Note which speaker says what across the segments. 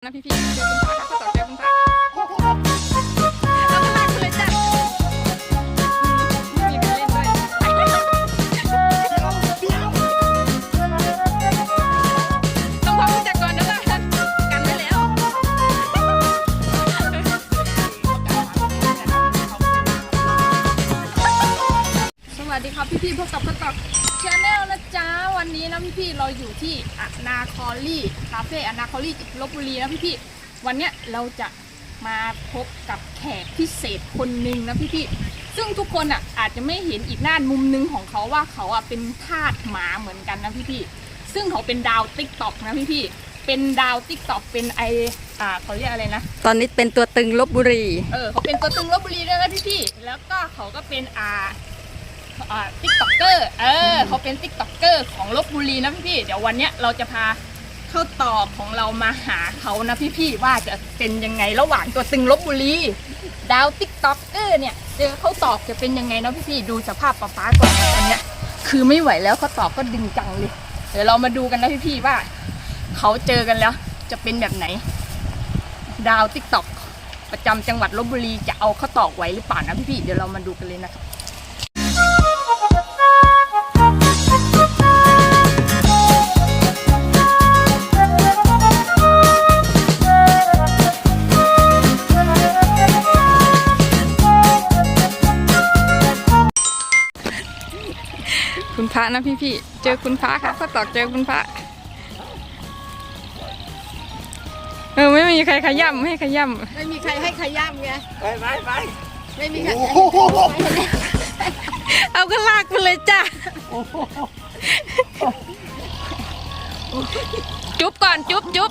Speaker 1: 那皮皮。 วัสดีครับพี่พี่ๆพบกับกระต่อกชาแนลนะจ๊ะวันนี้นะพี่พี่ๆเราอยู่ที่อนาคอลี่คาเฟ่อนาคอลี่ลบบุรีนะพี่พี่ๆวันเนี้ยเราจะมาพบกับแขกพิเศษคนหนึ่งนะพี่พี่ๆซึ่งทุกคนอะอาจจะไม่เห็นอีกด้านมุมหนึงของเขาว่าเขาอะเป็นทาสหมาเหมือนกันนะพี่พี่ๆซึ่งเขาเป็นดาวติ๊กต็อกนะพี่พี่ๆเป็นดาวติ๊กต็อกเป็นไออ่าเขาเรียกอะไรนะ
Speaker 2: ตอนนี้เป็นตัวตึงลบบุรี
Speaker 1: เออเขาเป็นตัวตึงลบบุรีด้วยนะพี่พี่ๆแล้วก็เขาก็เป็นอ่าอ่า ติ๊กต็อกเกอร์เออเขาเป็นติ๊กต็อกเกอร์ของลบบุรีนะพี่พี่ๆเดี๋ยววันเนี้ยเราจะพาเข้าต่อของเรามาหาเขานะพี่พี่ๆว่าจะเป็นยังไงระหว่างตัวตึงลบบุรีดาวติ๊กต็อกเกอร์เนี่ยเจอเขาตอบจะเป็นยังไงนะพี่พี่ๆดูสภาพป๊าป๊าก่อนนะตอนเนี้ยคือไม่ไหวแล้วเขาตอบก็ดึงจังเลย เดี๋ยวเรามาดูกันนะพี่พี่ๆว่าเขาเจอกันแล้ว จะเป็นแบบไหน ดาวติ๊กต็อกประจำจังหวัดลบบุรีจะเอาข้าตอกไว้หรือเปล่านะพี่ๆเดี๋ยวเรามาดูกันเลยนะครับ ระนะพี่ๆเจอคุณพระครับข้าวตอกเจอคุณพระเออไม่มีใครขย่ำให้ขย่ำ
Speaker 3: ไม่มีใครให้ขย้ำไง
Speaker 4: ไปไปไป
Speaker 3: ไม่มีใคร
Speaker 4: โอ้โห
Speaker 2: เอาก็ลากไปเลยจ้ะ
Speaker 1: จุ๊บก่อนจุ๊บจุ๊บ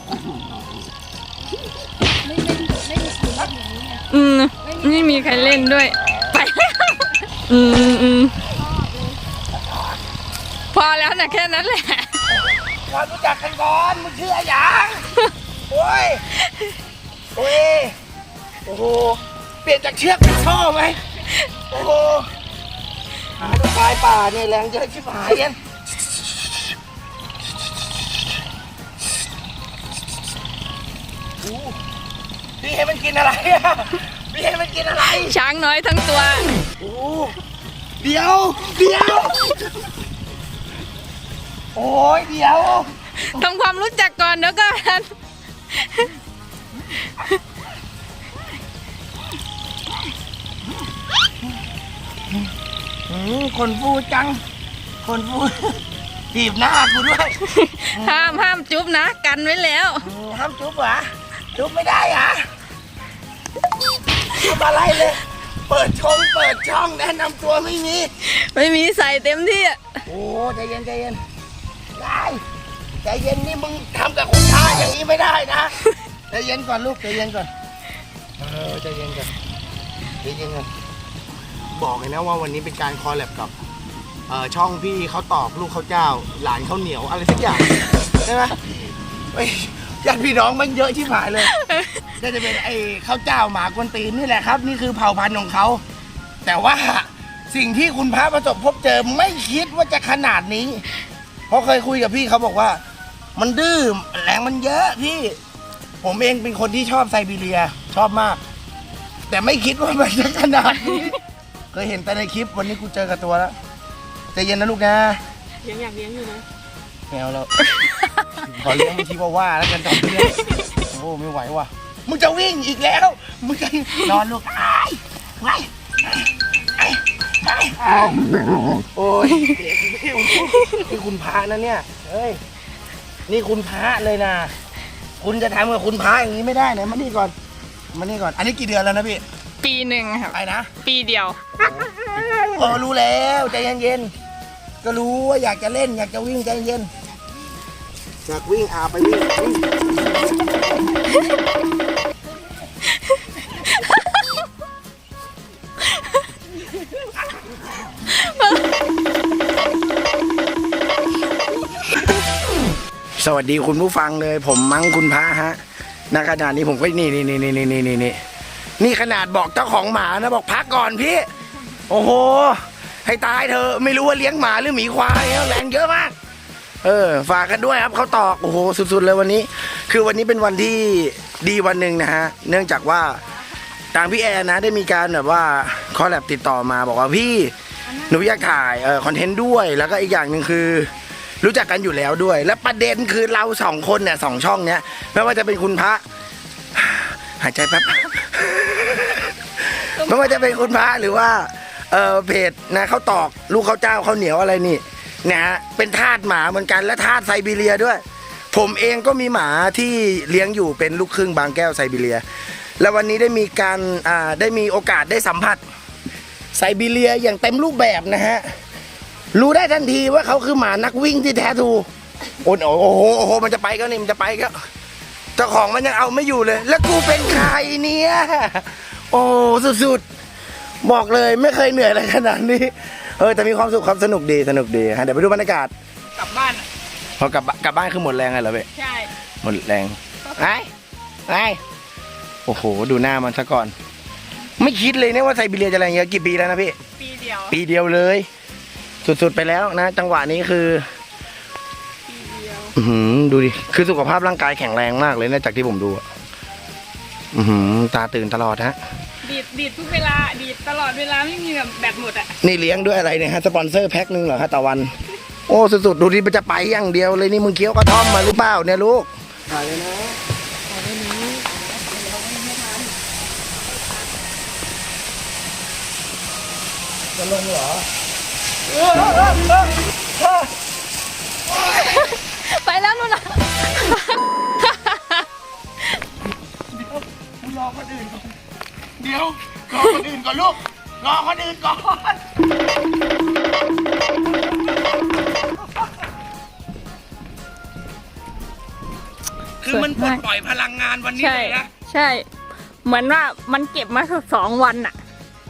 Speaker 3: ไม่ไม่ไม่มีสุนัขอย่างนี้ไง
Speaker 2: อืมไม่มีใครเล่นด้วย ไปแล้วอืมอืมอืม พอแล้วนะแค่นั้นแหละ
Speaker 4: ก่อนรู้จักกันก่อนมึงชื่ออะไรอย่างโอ้ยโอ้ยโอ้โหเปลี่ยนจากเชือกเป็นช่อไหมโอ้โหหาตัวปลายป่าเนี่ยแรงเยอะชิบหายเนี่ยโอ้พี่ให้มันกินอะไรอะพี่ให้มันกินอะไร
Speaker 2: ช้างน้อยทั้งตัว
Speaker 4: โอ้เดี๋ยว เดี๋ยว โอ้ยเดี๋ยว
Speaker 2: ทำความรู้จักก่อนเดี๋ยวก่อน
Speaker 4: อืมคนฟูจัง คนฟูถีบหน้ากูด้วย
Speaker 2: ห้ามห้ามจุ๊บนะ กันไว้แล้ว
Speaker 4: อืมห้ามจุ๊บเหรอจุ๊บไม่ได้เหรอทำอะไรเลย เปิดช่องเปิดช่องแนะนำตัวไม่มี
Speaker 2: ไม่มีใส่เต็มที่อะ
Speaker 4: โอ้ใจเย็นใจเย็น ได้ใจเย็นนี่มึงทำกับคุณท่าอย่างนี้ไม่ได้นะใจเย็นก่อนลูกใจเย็นก่อนเออใจเย็นก่อนใจเย็นก่อนบอกเลยนะว่าวันนี้เป็นการคอลแลบกับเอ่อช่องพี่เขาตอกลูกเขาเจ้า หลานเขาเหนียวอะไรสักอย่างใช่ไหมเฮ้ยญาติพี่น้องมันเยอะที่หายเลยน่าจะเป็นไอ้ข้าวเจ้าหมากวนตีนนี่แหละครับ นี่คือเผ่าพันธุ์ของเขา แต่ว่าสิ่งที่คุณพระประสบพบเจอไม่คิดว่าจะขนาดนี้ เพราะเคยคุยกับพี่เขาบอกว่า มันดื้อแรงมันเยอะพี่ ผมเองเป็นคนที่ชอบไซบีเรียชอบมาก แต่ไม่คิดว่ามันจะขนาดนี้ เคยเห็นแต่ในคลิปวันนี้กูเจอกับตัวแล้วใจเย็นนะลูกนะ
Speaker 3: เลี้ยงอยากเลี้ยงอยู่นะ
Speaker 4: แมวแล้วขอเลี้ยงที่ว่าว่าแล้วกันจอมเพื่อนโอ้ไม่ไหวว่ะมึงจะวิ่งอีกแล้วมึงจะนอนลูกอ้ายไว้ไอ้ไอ้ไอ้ โอ้ยเด็กพี่นี่คุณพระนะเนี่ย เฮ้ย นี่คุณพระเลยนะ คุณจะทำกับคุณพระอย่างนี้ไม่ได้นะมานี่ก่อน มานี่ก่อน อันนี้กี่เดือนแล้วนะพี่
Speaker 2: ปีหนึ่งครับ
Speaker 4: ไปนะ
Speaker 2: ปีเดียว
Speaker 4: เออรู้แล้วใจเย็นๆ ก็รู้ว่าอยากจะเล่นอยากจะวิ่งใจเย็นอยากวิ่งอาไปวิ่ง สวัสดีคุณผู้ฟังเลย ผมมั้งคุณพระฮะณขณะนี้ผมก็นี่นี่นี่นี่นี่นี่นี่นี่ขนาดบอกเจ้าของหมานะบอกพักก่อนพี่ โอ้โห ให้ตายเธอะไม่รู้ว่าเลี้ยงหมาหรือหมีควายแรงเยอะมากเเออ ฝากกันด้วยครับเขาตอกโอ้โหสุดๆเลยวันนี้ คือวันนี้เป็นวันที่ดีวันหนึ่งนะฮะ เนื่องจากว่าทางพี่แอนนะ ได้มีการแบบว่าคอลแลบติดต่อมาบอกว่าพี่หนูอยากถ่ายเออคอนเทนต์ด้วยแล้วก็อีกอย่างหนึ่งคือ รู้จักกันอยู่แล้วด้วย และประเด็นคือเราสองคนเนี่ยสองช่องเนี้ยไม่ว่าจะเป็นคุณพระ หายใจแป๊บ ไม่ว่าจะเป็นคุณพระหรือว่าเออเพจนะเขาตอกลูกเขาเจ้าเขาเหนียวอะไรนี่นะฮะเป็นทาสหมาเหมือนกันและทาสไซบีเรียด้วย ผมเองก็มีหมาที่เลี้ยงอยู่เป็นลูกครึ่งบางแก้วไซบีเรีย แล้ววันนี้ได้มีการอ่าได้มีโอกาสได้สัมผัสไซบีเรียอย่างเต็มรูปแบบนะฮะ รู้ได้ทันทีว่าเขาคือหมานักวิ่งที่แท้ทรูโอ้โหโอ้โหโอ้โหมันจะไปก็นี่มันจะไปก็เจ้าของมันยังเอาไม่อยู่เลย แล้วกูเป็นใครเนี่ยโอ้สุดๆบอกเลยไม่เคยเหนื่อยอะไรขนาดนี้เออแต่มีความสุขความสนุกดีสนุกดีฮะเดี๋ยวไปดูบรรยากาศ
Speaker 1: กลับบ้านอะ
Speaker 4: พอกลับบ้านกลับบ้านคือหมดแรงเลยเหรอเว้ย
Speaker 1: ใช่
Speaker 4: หมดแรงไอ้ไอ้โอ้โห ดูหน้ามันซะก่อน ไม่คิดเลยเนี่ยว่าไซบีเรียจะแรงเยอะกี่ปีแล้วนะพี่
Speaker 1: ปีเดียว
Speaker 4: ปีเดียวเลย สุดๆไปแล้วนะ จังหวะนี้คือ
Speaker 1: ปีเดียว
Speaker 4: อือหือดูดิ คือสุขภาพร่างกายแข็งแรงมากเลยนะจากที่ผมดูอะอือหือตาตื่นตลอดฮะ
Speaker 1: ดีดดีดทุกเวลาดีดตลอดเวลาไม่มีแบบแบตหมดอะ
Speaker 4: นี่เลี้ยงด้วยอะไรเนี่ยฮะสปอนเซอร์แพ็คหนึงเหรอฮะต่อวัน โอ้สุดๆดูดิมันจะไปอย่างเดียวเลยนี่มึงเคี้ยวกระท่อมมาหรือเปล่าเนี่ยลูกถ่ายเลยนะจะลงเหรอ
Speaker 2: ไปแล้วนู่นน่ะ
Speaker 4: รอคนอื่นก่อนเดี๋ยวรอคนอื่นก่อนลูกรอคนอื่นก่อน คือมันปลดปล่อยพลังงานวันนี้
Speaker 2: ใช่
Speaker 4: เลยนะ
Speaker 2: ใช่ เหมือนว่ามันเก็บมาสักสองวันน่ะ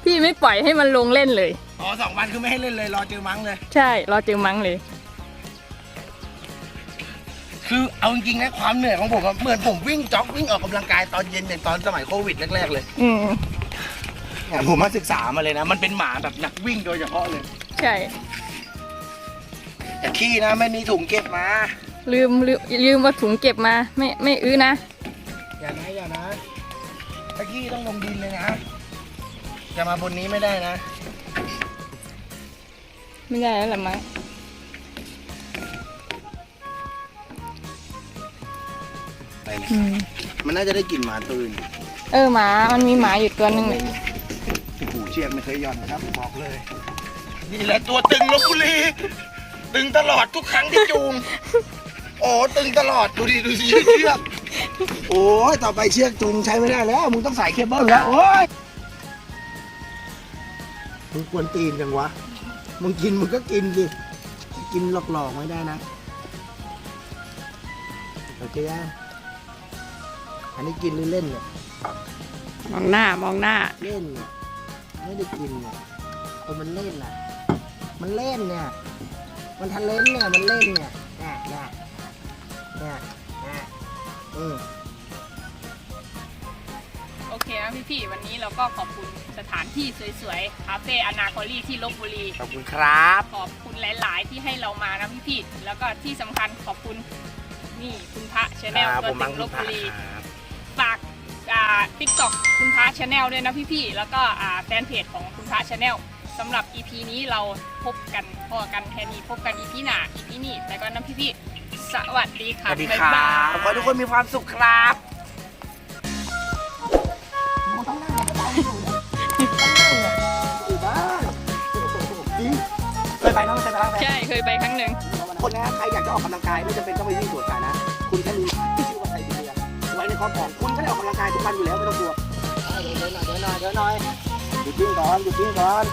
Speaker 2: พี่ไม่ปล่อยให้มันลงเล่นเลย
Speaker 4: อ๋อสองวันคือไม่ให้เล่นเลย รอเจอมั้งเลย
Speaker 2: ใช่ รอเจอมั้งเลย
Speaker 4: คือเอาจริงๆนะความเหนื่อยของผมอะเหมือนผมวิ่งจ็อกวิ่งออกกำลังกายตอนเย็นอย่างตอนสมัยโควิดแรกๆเลย
Speaker 2: อืม
Speaker 4: เนี่ยผมมาศึกษามาเลยนะ มันเป็นหมาแบบนักวิ่งโดยเฉพาะเลย
Speaker 2: ใช่
Speaker 4: แต่ขี้นะไม่มีถุงเก็บมา
Speaker 2: ลืมลืมลืมว่าถุงเก็บมา ไม่ไม่อื้อนะ
Speaker 4: อย่านะอย่านะถ้าขี้ต้องลงดินเลยนะจะมาบนนี้ไม่ได้นะ
Speaker 2: ไม่ได้แล้วแหละมั้ง
Speaker 4: ไปเลย
Speaker 2: อืม
Speaker 4: มันน่าจะได้กลิ่นหมาตื่น
Speaker 2: เออหมา มันมีหมาอยู่ตัวหนึงเลย
Speaker 4: โอ้โหเชือกไม่เคยหย่อนนะครับบอกเลย นี่แหละตัวตึงลบบุรีตึงตลอดทุกครั้งที่จูง โอ้ตึงตลอดดูดิดูสิเชือกโอ้ยต่อไปเชือกจูงใช้ไม่ได้แล้วมึงต้องใส่เคเบิลแล้วโอ้ยมึงควรตีนจังวะ มึงกินมึงก็กินดิ กินหลอกๆไม่ได้นะ โอเคยังอันนี้กินหรือเล่นเนี่ย
Speaker 2: มองหน้ามองหน้า
Speaker 4: เล่นเนี่ย ไม่ได้กินเนี่ยคนมันเล่นน่ะ มันเล่นเนี่ย มันทันเล่นเนี่ย มันเล่นเนี่ยน่ะน่ะน่ะน่ะอืม
Speaker 1: โอเคนะพี่ๆวันนี้เราก็ขอบคุณ สถานที่สวยๆคาเฟ่อนาคอลี่ที่ลบบุรี
Speaker 4: ขอบคุณครับ
Speaker 1: ขอบคุณหลาย ๆ ที่ให้เรามานะพี่ๆแล้วก็ที่สำคัญขอบคุณนี่คุณพระชาแนล
Speaker 4: ครับ
Speaker 1: ตัว
Speaker 4: ผม
Speaker 1: ตึ
Speaker 4: มัง
Speaker 1: ง
Speaker 4: คุ
Speaker 1: ล
Speaker 4: ณ
Speaker 1: บ
Speaker 4: พระ
Speaker 1: บุรี
Speaker 4: ครับ
Speaker 1: ฝากอ่าทิกตอกคุณพระชาแนลด้วยนะพี่ๆ แล้วก็อ่าแฟนเพจของคุณพระชาแนลสำหรับ EP นี้เราพบกันพอกันแค่นี้พบกัน EP หน้า EP นี้แต่ก็น้ำพี่ๆ สวัสดี
Speaker 4: ส
Speaker 1: ค่ะ
Speaker 4: วัสดีค
Speaker 1: บ๊าย
Speaker 4: รั
Speaker 1: บา
Speaker 4: บ
Speaker 1: ย
Speaker 4: ขอให้ทุกคนมีความสุขครับ คน
Speaker 2: นะ
Speaker 4: ใครอยากจะออกกำลังกายไม่จำเป็นต้องไปวิ่งสวนสายนะคุณแค่มีที่ชื่อว่าไซบีเรียไว้ในครอบครองคุณก็ได้ออกกำลังกายทุกวันอยู่แล้วไม่ต้องกลัวเดินหน่อยเดินหน่อยเดินหน่อยหยุดวิ่งก่อนหยุดวิ่งก่อน